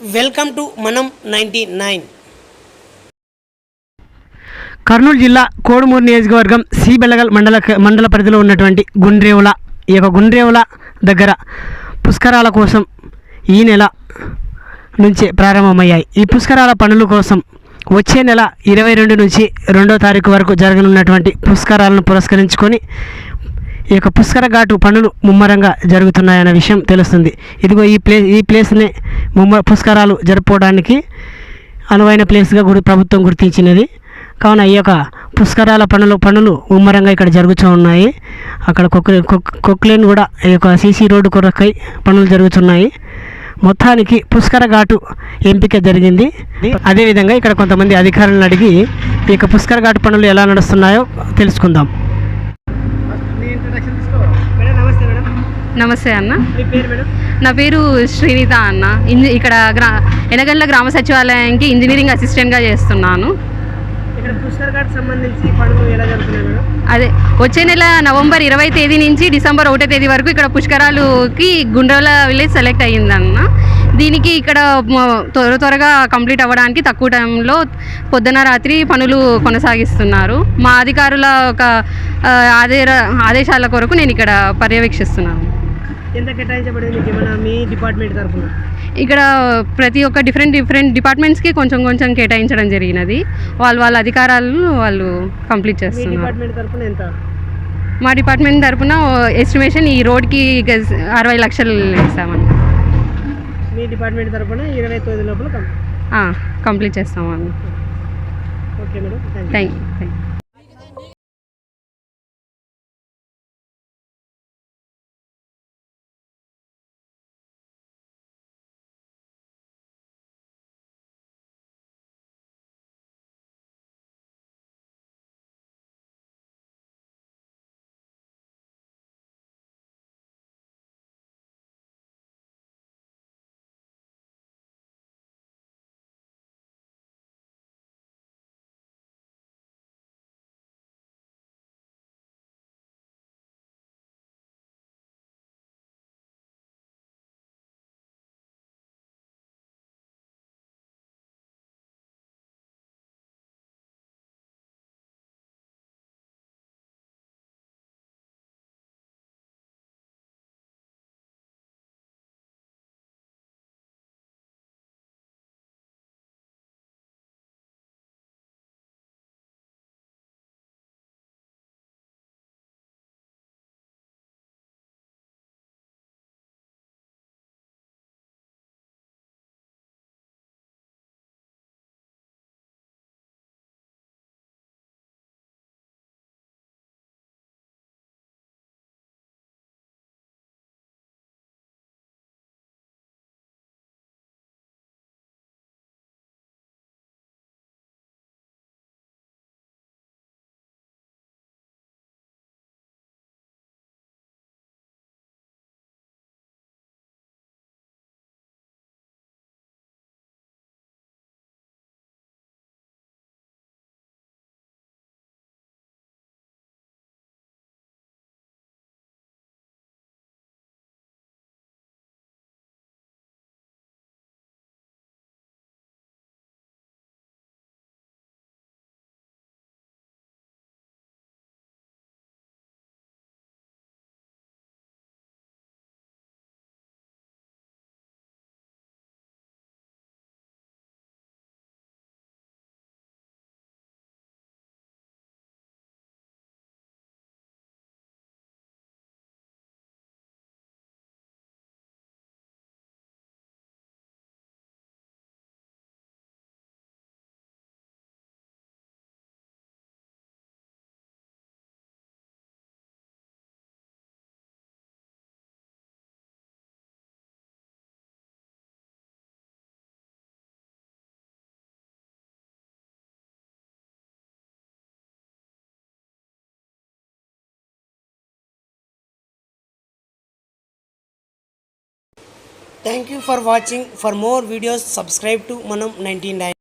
Welcome to మనం ninety nine. Kurnool జిల్లా కోడుమూరు నియోజకవర్గం సి బెల్లగల్ మండల మండల పరిధిలో ఉన్నటువంటి గుండ్రేవుల ఈ యొక్క గుండ్రేవుల దగ్గర పుష్కరాల కోసం ఈ నెల నుంచే ప్రారంభమయ్యాయి. ఈ పుష్కరాల పనుల కోసం వచ్చే నెల ఇరవై రెండు నుంచి రెండో తారీఖు వరకు జరగనున్నటువంటి పుష్కరాలను పురస్కరించుకొని ఈ యొక్క పుష్కర ఘాటు పనులు ముమ్మరంగా జరుగుతున్నాయన్న విషయం తెలుస్తుంది. ఇదిగో ఈ ప్లేస్ ఈ ప్లేస్ని ముమ్మ పుష్కరాలు జరుపుకోవడానికి అనువైన ప్లేస్గా గుడి ప్రభుత్వం గుర్తించినది. కావున ఈ యొక్క పుష్కరాల పనులు పనులు ముమ్మరంగా ఇక్కడ జరుగుతూ ఉన్నాయి. అక్కడ కొక్లే కొక్లేన్ కూడా ఈ యొక్క సీసీ రోడ్డు కొరకై పనులు జరుగుతున్నాయి. మొత్తానికి పుష్కర ఘాటు ఎంపిక జరిగింది. అదేవిధంగా ఇక్కడ కొంతమంది అధికారులను అడిగి ఈ యొక్క పుష్కర ఘాటు పనులు ఎలా నడుస్తున్నాయో తెలుసుకుందాం నమస్తే మేడం నమస్తే అన్న. మీ పేరు మేడం? నా పేరు శ్రీనిత అన్న. ఇంజ ఇక్కడ గ్రా ఎనగండ్ల గ్రామ సచివాలయానికి ఇంజనీరింగ్ అసిస్టెంట్గా చేస్తున్నాను. అదే వచ్చే నెల నవంబర్ ఇరవై తేదీ నుంచి డిసెంబర్ ఒకటో తేదీ వరకు ఇక్కడ పుష్కరాలుకి గుండ్రవల విలేజ్ సెలెక్ట్ అయ్యిందన్న. దీనికి ఇక్కడ త్వర త్వరగా కంప్లీట్ అవ్వడానికి తక్కువ టైంలో పొద్దున రాత్రి పనులు కొనసాగిస్తున్నారు. మా అధికారుల ఒక ఆదేశాల కొరకు నేను ఇక్కడ పర్యవేక్షిస్తున్నాను. ఎంత కేటాయించబడింది ఏమైనా మీ డిపార్ట్మెంట్ తరఫున? ఇక్కడ ప్రతి ఒక్క డిఫరెంట్ డిఫరెంట్ డిపార్ట్మెంట్స్కి కొంచెం కొంచెం కేటాయించడం జరిగినది. వాళ్ళు వాళ్ళ అధికారాలను వాళ్ళు కంప్లీట్ మీ చేస్తున్నారు. డిపార్ట్మెంట్ తరఫున ఎంత? మా డిపార్ట్మెంట్ తరపున ఎస్టిమేషన్ ఈ రోడ్కి అరవై లక్షలు ఇస్తామని మీ డిపార్ట్మెంట్ తరఫున ఇరవై తొమ్మిది లోపల కంప్లీట్. చేస్తామని okay madam thank you thank thank thank you for watching for more videos subscribe to మనం నైంటీ నైన్